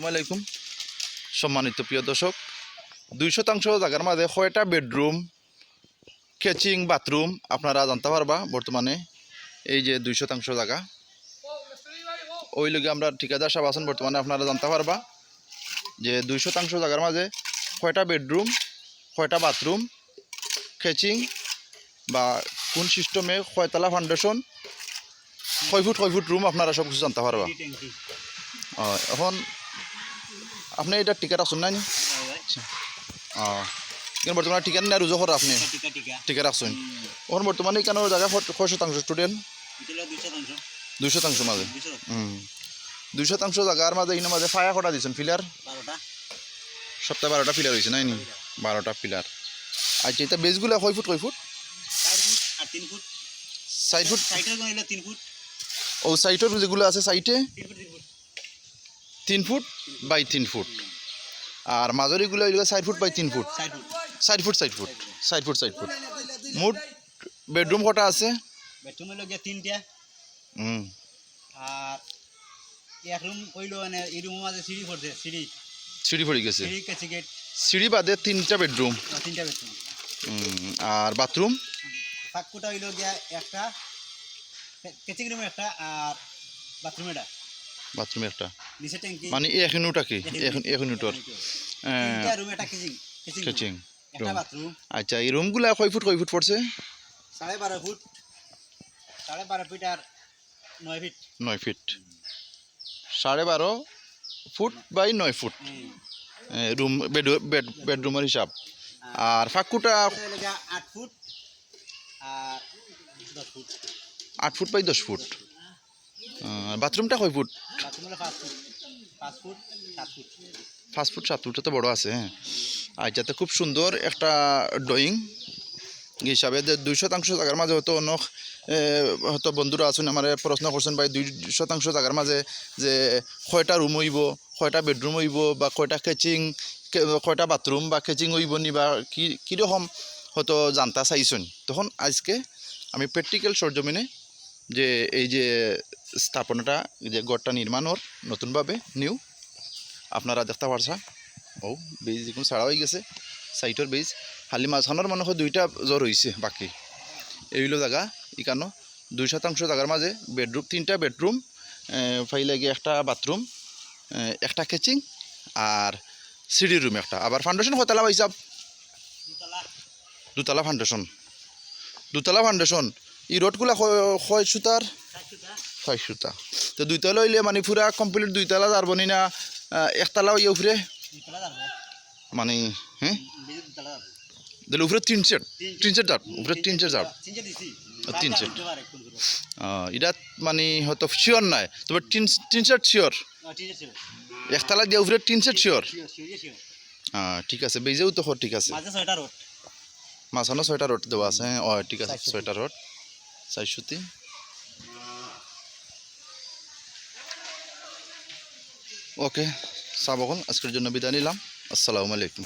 আসসালামাইকুম সম্মানিত প্রিয় দর্শক দুই শতাংশ জায়গার মাঝে কয়টা বেডরুম কেচিং বাথরুম আপনারা জানতে পারবা বর্তমানে? এই যে দুই শতাংশ জায়গা। ওই লগে আমরা ঠিকাদার সাহেব আছেন বর্তমানে আপনারা জানতে পারবা যে দুই শতাংশ জায়গার মাঝে কয়টা বেডরুম কয়টা বাথরুম কেচিং বা কোন সিস্টেমে কয়তলা ফাউন্ডেশন কয় ফুট কয় ফুট রুম আপনারা সব কিছু জানতে পারবা। এখন আপনি এটা টিকেট আসুন নাই নি? ও কিন্তু বর্তমানে টিকেট নেই রুজু করে আপনি। টিকা টিকা টিকেট আসুন এখন বর্তমানে কেন জায়গা কয় শতাংশ স্টুডেন্ট দুই শতাংশ। মাঝে দুই শতাংশ। হুম দুই শতাংশ জায়গার মাঝে ইনের মাঝে ফায়া কটা দিয়েছেন ফিলার সপ্তাহে বারোটা ফিলার হয়েছে নাই নি? বারোটা ফিলার আচ্ছা এটা বেজগুলো কয় ফুট কয় ফুট? সাইড ফুট ও সাইটের যেগুলো আছে সাইটে তিন ফুট বাই তিন ফুট। আর মাঝরিগুলো এগুলো সাইড ফুট বাই তিন foot. Side foot side foot side foot side foot. মোট বেডরুম কটা আছে? বেডরুম হলো গিয়ে তিনটা। হুম। আর এক রুম কইলো মানে এই রুমের মাঝে সিঁড়ি পড়ছে সিঁড়ি। সিঁড়ি পড়ে গেছে। সিঁড়ি বাদে তিনটা বেডরুম। তিনটা বেডরুম। আর বাথরুম? ফাঁকুটা হইল গিয়া একটা কেচিং রুম একটা আর বাথরুম এটা বাথরুমে একটা। নিচে ট্যাঙ্কি। মানে এক ইউনিটটা কি এক এক রুম কেচিং আচ্ছা এই রুমগুলা কয় ফুট কয় ফুট পড়ছে? সাড়ে বারো ফুট। সাড়ে বারো ফিট আর নয় ফিট নয় ফিট সাড়ে বারো ফুট বাই নয় ফুট। রুম বেড বেড বেডরুমের হিসাব। আর ফাঁকুটা আট ফুট আর দশ ফুট। আট ফুট বাই দশ ফুট। বাথরুমটা কয় ফুট? বাথরুম পাঁচ ফুট। পাঁচ ফুট, সাত ফুটটা তো বড় আছে হ্যাঁ। আচ্ছা তো খুব সুন্দর একটা ড্রয়িং হিসাবে যে দুই শতাংশ জায়গার মাঝে হয়তো অনেক হয়তো বন্ধুরা আছেন, আমার প্রশ্ন করছেন, ভাই, দুই শতাংশ জায়গার মাঝে যে কয়টা রুম হইব, কয়টা বেডরুম হইব, বা কয়টা কেচিং কয়টা বাথরুম বা কেচিং হইব নি, বা কি, কীরকম হয়তো জানতা চাইছেন। তখন আজকে আমি প্র্যাকটিক্যাল সরজমিনে যে, এই যে স্থাপনাটা, যে গড়টা নির্মাণর নতুনভাবে নিউ আপনারা দেখতে পারছা ও বীজ দেখুন ছাড়া হয়ে গেছে। সাইটর বীজ খালি মাঝখানোর মনে হয় দুইটা জ্বর হয়েছে বাকি। এইগুলো জায়গা ইকানো দুই শতাংশ জায়গার মাঝে বেডরুম তিনটা বেডরুম ফাইলে গিয়ে একটা বাথরুম একটা কেচিং আর সিঁড়ি রুম একটা। আবার ফাউন্ডেশন কতলা হিসাব দুতলা। ফাউন্ডেশন দুতলা ফাউন্ডেশন ই রোডগুলা কয় সুতার? ছয় সুতা তো দুইতলা হইলে মানে পুরা কমপ্লিট দুইতলা যারবনি না আহ, একতলা ইয়ে উপরে মানে হ্যাঁ যাব দিলে উপরে তিন সেট তিন সেট যার উপরে তিন সেট যার তিন সেট এটা মানে হয়তো শিওর নাই তবে তিন তিন সেট শিওর একতলা দিয়ে উপরে তিন সেট শিওর শিওর ঠিক আছে বেজেও তো ঠিক আছে। মাঝে ছয়টা রোড মাঝখানে ছয়টা রোড দেওয়া আছে হ্যাঁ ঠিক আছে ছয়টা রোড চারশোতি ওকে সাবকন আজকের জন্য বিদায় নিলাম। আসসালামু আলাইকুম।